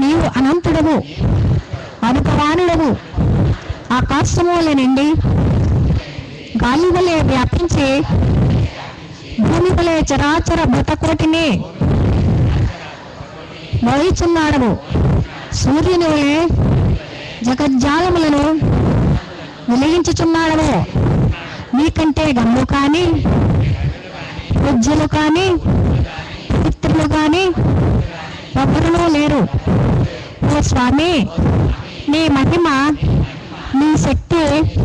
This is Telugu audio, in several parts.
నీవు అనంతుడవు అనుపవానుడవు ఆకాశముల నుండి గాలి వలె వ్యాపించే భూమి వలె చరాచర భూతకోటినే మోయిచున్నాడవు సూర్యుని వలె జగజ్జాలములను వెలిగించుచున్నాడవు. నీకంటే గమ్ము కానీ పూజ్యులు కానీ పవిత్రులు కానీ ఎవరూ లేరు. ఓ స్వామి నీ మహిమ నీ శక్తి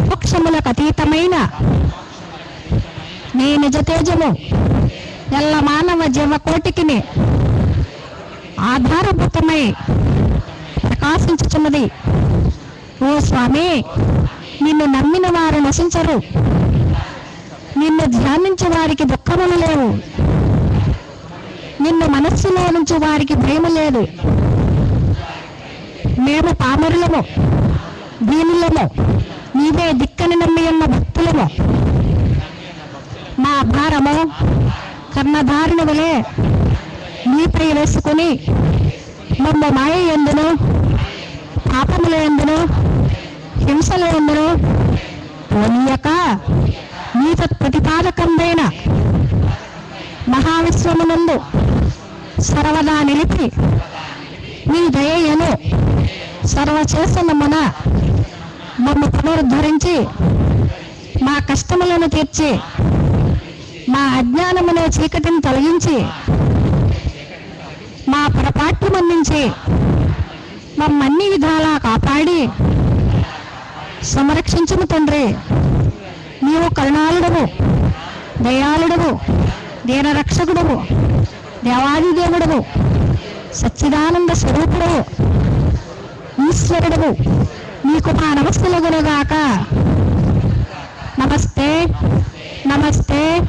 పక్షములకు అతీతమైన నీ నిజ తేజము ఎల్ల మానవ జీవకోటికి ఆధారభూతమై ప్రకాశించుచున్నది. ఓ స్వామి నిన్ను నమ్మిన వారు నశించరు. నిన్ను ధ్యానించే వారికి దుఃఖములు లేవు. నిన్ను మనస్సులో నుంచి వారికి ప్రేమ లేదు. మేము పామరులము దీనులము నీవే దిక్కని నమ్మి ఉన్న భక్తులము. మా భారము కర్ణధారుని వలె నీపై వేసుకుని మమ్మ మాయ ఎందును పాపముల ఎందును హింసల ఎందును పోనీయక నీ తత్ప్రతిపాదకంబైన మహావిశ్వమునందు సర్వదా నిలిపి నీ దయను సర్వచేసనమున మమ్మ పునరుద్ధరించి మా కష్టములను తీర్చి మా అజ్ఞానమునే చీకటిని తొలగించి మా పొరపాట్లు మన్నించి మమ్మన్ని విధాలా కాపాడి సంరక్షించుము తండ్రి. నీవు కరుణాలుడవు దయాళుడవు దీనరక్షకుడవు. దేవాది దేవాదిదేవుడవు. సచ్చిదానంద స్వరూపుడు ఈశ్వరుడు నీకు మా నమస్సులుగునుగాక నమస్తే. నమస్తే.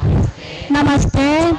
నమస్తే.